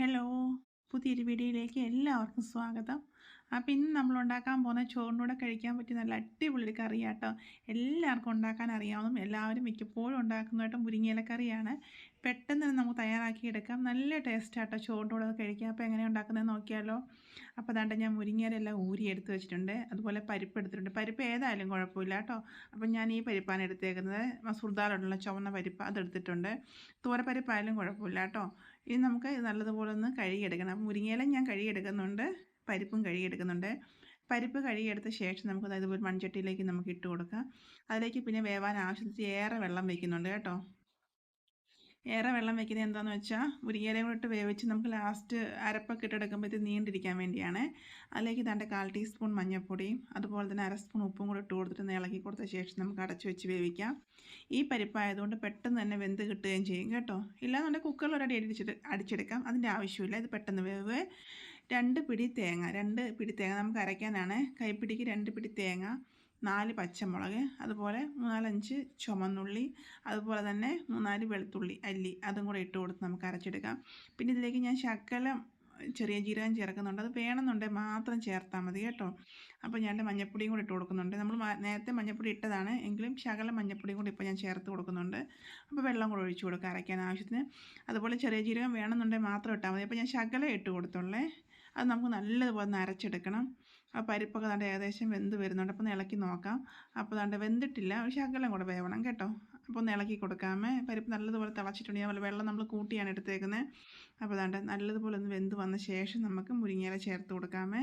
Hello പുതിയൊരു വീഡിയോയിലേക്ക് എല്ലാവർക്കും സ്വാഗതം. അപ്പോൾ ഇന്ന് നമ്മൾ ഉണ്ടാക്കാൻ പോകുന്ന ചോറിനൂടെ കഴിക്കാൻ പറ്റിയ നല്ല അടിപൊളി കറിയാട്ടോ. എല്ലാവർക്കും ഉണ്ടാക്കാൻ അറിയാവുന്നതും എല്ലാവരും മിക്കപ്പോഴും ഉണ്ടാക്കുന്നതായിട്ട് മുരിങ്ങയില കറിയാണ്. പെട്ടെന്ന് തന്നെ നമുക്ക് തയ്യാറാക്കി എടുക്കാം നല്ല ടേസ്റ്റ് ആട്ടോ ചോറിന്റെ കഴിക്കാം അപ്പോൾ എങ്ങനെ ഉണ്ടാക്കുന്നത് നോക്കിയാലോ. അപ്പോൾ അതാണ്ട് ഞാൻ മുരിങ്ങയിലെല്ലാം ഊരി എടുത്ത് വെച്ചിട്ടുണ്ട്. അതുപോലെ പരിപ്പ് എടുത്തിട്ടുണ്ട്. പരിപ്പ് ഏതായാലും കുഴപ്പമില്ല കേട്ടോ. അപ്പോൾ ഞാൻ ഈ പരിപ്പാണ് എടുത്തേക്കുന്നത്. മസുർദാലുള്ള ചുവന്ന പരിപ്പ് അതെടുത്തിട്ടുണ്ട് തോരപ്പരിപ്പായാലും കുഴപ്പമില്ല കേട്ടോ. ഇനി നമുക്ക് നല്ലതുപോലെ ഒന്ന് കഴുകിയെടുക്കണം. മുരിങ്ങയില ഞാൻ കഴുകിയെടുക്കുന്നുണ്ട്. പരിപ്പും കഴുകിയെടുക്കുന്നുണ്ട്. പരിപ്പ് കഴുകിയെടുത്ത ശേഷം നമുക്ക് അതായത് ഒരു മൺചട്ടിയിലേക്ക് നമുക്ക് ഇട്ട് കൊടുക്കാം. അതിലേക്ക് പിന്നെ വേവാൻ ആവശ്യത്തിന് ഏറെ വെള്ളം വയ്ക്കുന്നുണ്ട് കേട്ടോ. ഏറെ വെള്ളം വെക്കുന്നത് എന്താണെന്ന് വെച്ചാൽ മുരിങ്ങയിലയും കൂടെ ഇട്ട് വേവിച്ച് നമുക്ക് ലാസ്റ്റ് അരപ്പൊക്കെ ഇട്ടെടുക്കുമ്പോഴത്തേക്ക് നീണ്ടിരിക്കാൻ വേണ്ടിയാണ്. അതിലേക്ക് തന്റെ കാൽ ടീസ്പൂൺ മഞ്ഞൾപ്പൊടിയും അതുപോലെ തന്നെ അര സ്പൂൺ ഉപ്പും കൂടെ ഇട്ട് കൊടുത്തിട്ട് ഇളക്കി കൊടുത്ത ശേഷം നമുക്ക് അടച്ചു വെച്ച് വേവിക്കാം. ഈ പരിപ്പായതുകൊണ്ട് പെട്ടെന്ന് തന്നെ വെന്ത് കിട്ടുകയും ചെയ്യും കേട്ടോ. ഇല്ലാന്നുണ്ടെങ്കിൽ കുക്കറിൽ ഒരടി അടിച്ചിട്ട് അടിച്ചെടുക്കാം. അതിന്റെ ആവശ്യമില്ല ഇത് പെട്ടെന്ന് വേവ്. രണ്ട് പിടി തേങ്ങ രണ്ട് പിടി തേങ്ങ നമുക്ക് അരയ്ക്കാനാണ്. കൈപ്പിടിക്ക് രണ്ട് പിടി തേങ്ങ. നാല് പച്ചമുളക് അതുപോലെ മൂന്നാലഞ്ച് ചുമന്നുള്ളി അതുപോലെ തന്നെ മൂന്നാൽ വെളുത്തുള്ളി അല്ലി അതും കൂടെ ഇട്ട് കൊടുത്ത് നമുക്ക് അരച്ചെടുക്കാം. പിന്നെ ഇതിലേക്ക് ഞാൻ ശകലം ചെറിയ ജീരകം ചേർക്കുന്നുണ്ട്. അത് വേണമെന്നുണ്ടെങ്കിൽ മാത്രം ചേർത്താൽ മതി കേട്ടോ. അപ്പോൾ ഞാൻ മഞ്ഞപ്പൊടിയും കൂടി ഇട്ട് കൊടുക്കുന്നുണ്ട്. നമ്മൾ നേരത്തെ മഞ്ഞപ്പൊടി ഇട്ടതാണ് എങ്കിലും ശകലം മഞ്ഞപ്പൊടിയും കൂടി ഇപ്പോൾ ഞാൻ ചേർത്ത് കൊടുക്കുന്നുണ്ട്. അപ്പോൾ വെള്ളം കൂടെ ഒഴിച്ചു കൊടുക്കുക അരയ്ക്കാൻ ആവശ്യത്തിന്. അതുപോലെ ചെറിയ ജീരകം വേണമെന്നുണ്ടെങ്കിൽ മാത്രം ഇട്ടാൽ മതി. അപ്പോൾ ഞാൻ ശകലം ഇട്ട് കൊടുത്തുള്ളേ അത് നമുക്ക് നല്ലതുപോലെ ഒന്ന് അരച്ചെടുക്കണം. ആ പരിപ്പൊക്കെ ദാണ്ട് ഏകദേശം വെന്ത് വരുന്നുണ്ട്. അപ്പോൾ ഇളക്കി നോക്കാം. അപ്പോൾ ദാണ്ട് വെന്തിട്ടില്ല. പക്ഷേ അകലം കൂടെ വേവണം കേട്ടോ. അപ്പോൾ ഒന്ന് ഇളക്കി കൊടുക്കാമേ. പരിപ്പ് നല്ലതുപോലെ തിളച്ചിട്ടുണ്ടെങ്കിൽ അതുപോലെ വെള്ളം നമ്മൾ കൂട്ടിയാണ് എടുത്തേക്കുന്നത് അപ്പോൾ ദാണ്ട് നല്ലതുപോലെ ഒന്ന് വെന്ത് വന്ന ശേഷം നമുക്ക് മുരിങ്ങയില ചേർത്ത് കൊടുക്കാമേ.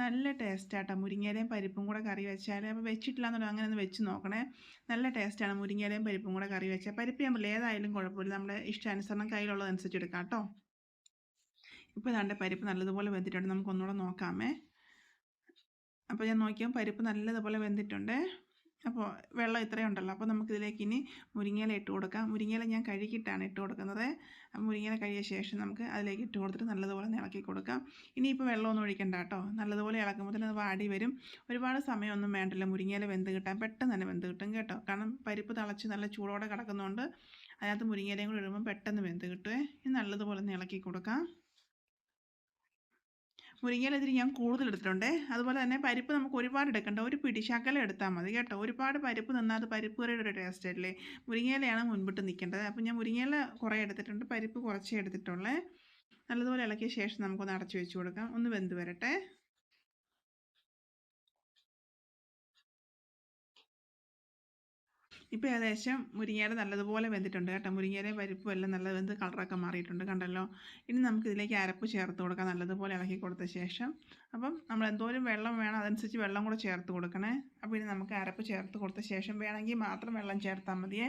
നല്ല ടേസ്റ്റാട്ടോ. മുരിങ്ങയിലയും പരിപ്പും കൂടെ കറി വെച്ചാൽ അപ്പോൾ വെച്ചിട്ടില്ല എന്നുണ്ടെങ്കിൽ അങ്ങനെ ഒന്ന് വെച്ച് നോക്കണേ. നല്ല ടേസ്റ്റാണ് മുരിങ്ങയിലയും പരിപ്പും കൂടെ കറി വെച്ചാൽ പരിപ്പ് നമ്മൾ ഏതായാലും കുഴപ്പമില്ല. നമ്മുടെ ഇഷ്ടാനുസരണം കയ്യിലുള്ളതനുസരിച്ച് എടുക്കാം കേട്ടോ. ഇപ്പോൾ ഇതാണ്ട് പരിപ്പ് നല്ലതുപോലെ വെന്തിട്ടുണ്ട്. നമുക്ക് ഒന്നുകൂടെ നോക്കാമേ. അപ്പോൾ ഞാൻ നോക്കിയാൽ പരിപ്പ് നല്ലതുപോലെ വെന്തിട്ടുണ്ട്. അപ്പോൾ വെള്ളം ഇത്രയും ഉണ്ടല്ലോ. അപ്പോൾ നമുക്കിതിലേക്ക് ഇനി മുരിങ്ങയില ഇട്ട് കൊടുക്കാം. മുരിങ്ങയില ഞാൻ കഴുകിയിട്ടാണ് ഇട്ട് കൊടുക്കുന്നത്. മുരിങ്ങയില കഴുകിയ ശേഷം നമുക്ക് അതിലേക്ക് ഇട്ട് കൊടുത്തിട്ട് നല്ലതുപോലെ ഇളക്കി കൊടുക്കാം. ഇനിയിപ്പോൾ വെള്ളമൊന്നും ഒഴിക്കണ്ട കേട്ടോ. നല്ലതുപോലെ ഇളക്കുമ്പോൾ തന്നെ അത് വാടി വരും. ഒരുപാട് സമയമൊന്നും വേണ്ടല്ലോ മുരിങ്ങയില വെന്ത് കിട്ടാൻ. പെട്ടെന്ന് തന്നെ വെന്ത് കിട്ടും കേട്ടോ. കാരണം പരിപ്പ് തിളച്ച് നല്ല ചൂടോടെ കിടക്കുന്നതുകൊണ്ട് അതിനകത്ത് മുരിങ്ങയിലയും കൂടി ഇടുമ്പോൾ പെട്ടെന്ന് വെന്ത് കിട്ടുമേ ഇനി നല്ലതുപോലെ ഇളക്കി കൊടുക്കാം. മുരിങ്ങയില ഇതിൽ ഞാൻ കൂടുതൽ എടുത്തിട്ടുണ്ട് അതുപോലെ തന്നെ പരിപ്പ് നമുക്ക് ഒരുപാട് എടുക്കണ്ട. ഒരു പിടി എടുത്താൽ മതി കേട്ടോ. ഒരുപാട് പരിപ്പ് നിന്നാൽ അത് പരിപ്പ് കറിയുടെ ഒരു ടേസ്റ്റ് അല്ലേ? മുരിങ്ങയിലയാണ് മുൻപിട്ട് നിൽക്കേണ്ടത്. അപ്പോൾ ഞാൻ മുരിങ്ങയില കുറേ എടുത്തിട്ടുണ്ട്. പരിപ്പ് കുറച്ചേ എടുത്തിട്ടുള്ളേ. നല്ലതുപോലെ ഇളക്കിയ ശേഷം നമുക്കൊന്ന് അടച്ചു വെച്ച് കൊടുക്കാം. ഒന്ന് വെന്ത് വരട്ടെ. ഇപ്പോൾ ഏകദേശം മുരിങ്ങയില നല്ലതുപോലെ വെന്തിട്ടുണ്ട് കേട്ടോ. മുരിങ്ങയുടെ പരിപ്പും എല്ലാം നല്ല വെന്ത് കളറൊക്കെ മാറിയിട്ടുണ്ട് കണ്ടല്ലോ. ഇനി നമുക്ക് ഇതിലേക്ക് അരപ്പ് ചേർത്ത് കൊടുക്കാം നല്ലതുപോലെ ഇളക്കി കൊടുത്ത ശേഷം. അപ്പം നമ്മൾ എന്തോരം വെള്ളം വേണം അതനുസരിച്ച് വെള്ളം കൂടെ ചേർത്ത് കൊടുക്കണേ. അപ്പോൾ ഇനി നമുക്ക് അരപ്പ് ചേർത്ത് കൊടുത്ത ശേഷം വേണമെങ്കിൽ മാത്രം വെള്ളം ചേർത്താൽ മതിയേ.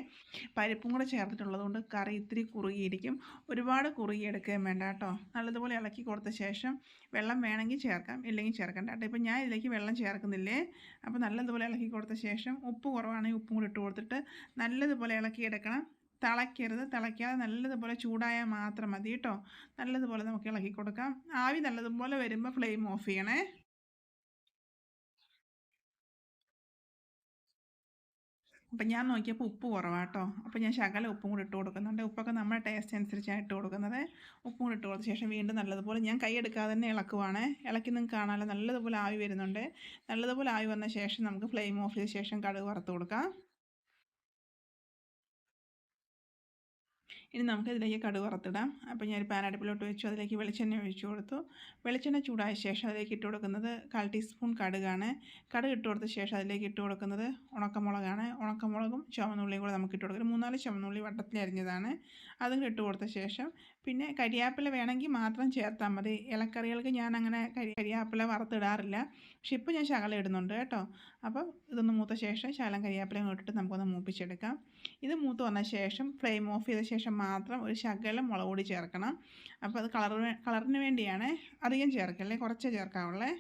പരിപ്പും കൂടെ ചേർത്തിട്ടുള്ളത് കൊണ്ട് കറി ഇത്തിരി കുറുകിയിരിക്കും. ഒരുപാട് കുറുകിയെടുക്കുകയും വേണ്ട കേട്ടോ. നല്ലതുപോലെ ഇളക്കി കൊടുത്ത ശേഷം വെള്ളം വേണമെങ്കിൽ ചേർക്കാം ഇല്ലെങ്കിൽ ചേർക്കണ്ട കേട്ടോ. ഇപ്പം ഞാൻ ഇതിലേക്ക് വെള്ളം ചേർക്കുന്നില്ലേ? അപ്പോൾ നല്ലതുപോലെ ഇളക്കി കൊടുത്ത ശേഷം ഉപ്പ് കുറവാണെങ്കിൽ ഉപ്പും കൂടി ഇട്ട് കൊടുത്തിട്ട് നല്ലതുപോലെ ഇളക്കിയെടുക്കണം. തിളയ്ക്കരുത്. തിളയ്ക്കാതെ നല്ലതുപോലെ ചൂടായാൽ മാത്രം മതി കേട്ടോ. നല്ലതുപോലെ നമുക്ക് ഇളക്കി കൊടുക്കാം. ആവി നല്ലതുപോലെ വരുമ്പോൾ ഫ്ലെയിം ഓഫ് ചെയ്യണേ. അപ്പം ഞാൻ നോക്കിയപ്പോൾ ഉപ്പ് കുറവാട്ടോ അപ്പോൾ ഞാൻ ശകല ഉപ്പും കൂടി ഇട്ട് കൊടുക്കുന്നുണ്ട്. ഉപ്പൊക്കെ നമ്മുടെ ടേസ്റ്റ് അനുസരിച്ചാണ് ഇട്ട് കൊടുക്കുന്നത്. ഉപ്പും കൂടി ഇട്ട് കൊടുത്ത ശേഷം വീണ്ടും നല്ലതുപോലെ ഞാൻ കൈ എടുക്കാതെ തന്നെ ഇളക്കുവാണ്. ഇളക്കി നിങ്ങൾക്ക് കാണാമല്ലോ നല്ലതുപോലെ ആവി വരുന്നുണ്ട്. നല്ലതുപോലെ ആവി വന്ന ശേഷം നമുക്ക് ഫ്ലെയിം ഓഫ് ചെയ്ത ശേഷം കടുക് വറുത്ത് കൊടുക്കാം. ഇനി നമുക്ക് ഇതിലേക്ക് കടുക് വറുത്തിടാം. അപ്പോൾ ഞാൻ പാൻ അടുപ്പിലോട്ട് വെച്ചു. അതിലേക്ക് വെളിച്ചെണ്ണ ഒഴിച്ചു കൊടുത്തു. വെളിച്ചെണ്ണ ചൂടായ ശേഷം അതിലേക്ക് ഇട്ട് കൊടുക്കുന്നത് കാൽ ടീസ്പൂൺ കടുകാണ്. കടുക് ഇട്ട് കൊടുത്ത ശേഷം അതിലേക്ക് ഇട്ട് കൊടുക്കുന്നത് ഉണക്കമുളകാണ്. ഉണക്കമുളകും ചുവന്നുള്ളിയും കൂടെ നമുക്ക് ഇട്ട് കൊടുക്കുന്നത് മൂന്നാൽ ചുവന്നുള്ളി വട്ടത്തിൽ അരിഞ്ഞതാണ്. അതും ഇട്ട് കൊടുത്ത ശേഷം പിന്നെ കരിയാപ്പില വേണമെങ്കിൽ മാത്രം ചേർത്താൽ മതി. ഇലക്കറികൾക്ക് ഞാൻ അങ്ങനെ കരി കരിയാപ്പില വറുത്തിടാറില്ല. പക്ഷെ ഇപ്പോൾ ഞാൻ ശകലം ഇടുന്നുണ്ട് കേട്ടോ. അപ്പോൾ ഇതൊന്ന് മൂത്ത ശേഷം ശകലം കരിയാപ്പില ഇട്ടിട്ട് നമുക്കൊന്ന് മൂപ്പിച്ചെടുക്കാം. ഇത് മൂത്ത് വന്ന ശേഷം ഫ്ലെയിം ഓഫ് ചെയ്ത ശേഷം മാത്രം ഒരു ശകലം മുളക് പൊടി ചേർക്കണം. അപ്പോൾ അത് കളർ കളറിന് വേണ്ടിയാണ് അധികം ചേർക്കല്ലേ കുറച്ചേ ചേർക്കാവുള്ളേ.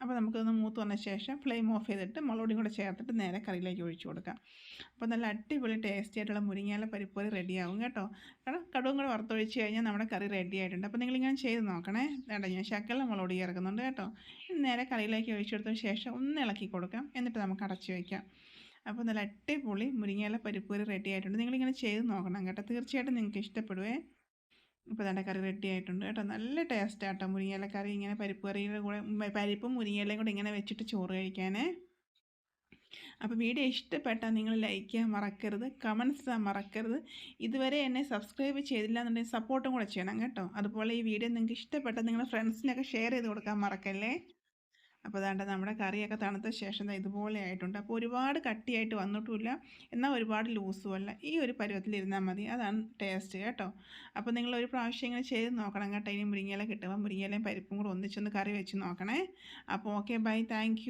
അപ്പോൾ നമുക്കൊന്ന് മൂത്ത് വന്ന ശേഷം ഫ്ലെയിം ഓഫ് ചെയ്തിട്ട് മുളകുപൊടിയും കൂടെ ചേർത്തിട്ട് നേരെ കറിയിലേക്ക് ഒഴിച്ചു കൊടുക്കാം. അപ്പോൾ നല്ല അടിപൊളി ടേസ്റ്റി ആയിട്ടുള്ള മുരിങ്ങയില പരിപ്പ് റെഡിയാവും കേട്ടോ. കാരണം കടുവും കൂടെ വറുത്തൊഴിച്ച് കഴിഞ്ഞാൽ നമ്മുടെ കറി റെഡി ആയിട്ടുണ്ട്. അപ്പോൾ നിങ്ങളിങ്ങനെ ചെയ്ത് നോക്കണേ. വേണ്ട ഞാൻ ശക്കല മുളകുപൊടി ചേർക്കുന്നുണ്ട് കേട്ടോ. നേരെ കറിയിലേക്ക് ഒഴിച്ചെടുത്ത ശേഷം ഒന്ന് ഇളക്കി കൊടുക്കാം. എന്നിട്ട് നമുക്ക് അടച്ചു വയ്ക്കാം അപ്പോൾ നല്ല അടിപൊളി മുരിങ്ങയില പരിപ്പ് കറി റെഡി ആയിട്ടുണ്ട്. നിങ്ങളിങ്ങനെ ചെയ്ത് നോക്കണം കേട്ടോ. തീർച്ചയായിട്ടും നിങ്ങൾക്ക് ഇഷ്ടപ്പെടുവേ. ഇപ്പോൾ തന്നെ കറി റെഡി ആയിട്ടുണ്ട് കേട്ടോ. നല്ല ടേസ്റ്റ് ആട്ടോ മുരിങ്ങയില കറി. ഇങ്ങനെ പരിപ്പ് കറിയുടെ കൂടെ പരിപ്പും മുരിങ്ങയിലയും കൂടെ ഇങ്ങനെ വെച്ചിട്ട് ചോറ് കഴിക്കാനേ. അപ്പോൾ വീഡിയോ ഇഷ്ടപ്പെട്ടാൽ നിങ്ങൾ ലൈക്ക് ചെയ്യാൻ മറക്കരുത് കമൻസ് ചെയ്യാൻ മറക്കരുത്. ഇതുവരെ എന്നെ സബ്സ്ക്രൈബ് ചെയ്തില്ല എന്നുണ്ടെങ്കിൽ സപ്പോർട്ടും കൂടെ ചെയ്യണം കേട്ടോ. അതുപോലെ ഈ വീഡിയോ നിങ്ങൾക്ക് ഇഷ്ടപ്പെട്ടാൽ നിങ്ങളുടെ ഫ്രണ്ട്സിനൊക്കെ ഷെയർ ചെയ്ത് കൊടുക്കാൻ മറക്കല്ലേ? അപ്പോൾ അതാണ്ട് നമ്മുടെ കറിയൊക്കെ തണുത്ത ശേഷം ഇതുപോലെ ആയിട്ടുണ്ട്. അപ്പോൾ ഒരുപാട് കട്ടിയായിട്ട് വന്നിട്ടുമില്ല. എന്നാൽ ഒരുപാട് ലൂസും അല്ല. ഈ ഒരു പരുവത്തിലിരുന്നാൽ മതി. അതാണ് ടേസ്റ്റ് കേട്ടോ. അപ്പോൾ നിങ്ങൾ ഒരു പ്രാവശ്യം ഇങ്ങനെ ചെയ്ത് നോക്കണം കേട്ടോ. ഇനി മുരിങ്ങയില കിട്ടുമ്പോൾ മുരിങ്ങയിലയും പരിപ്പും കൂടെ ഒന്നിച്ചൊന്ന് കറി വെച്ച് നോക്കണേ. അപ്പോൾ ഓക്കെ ബൈ. താങ്ക്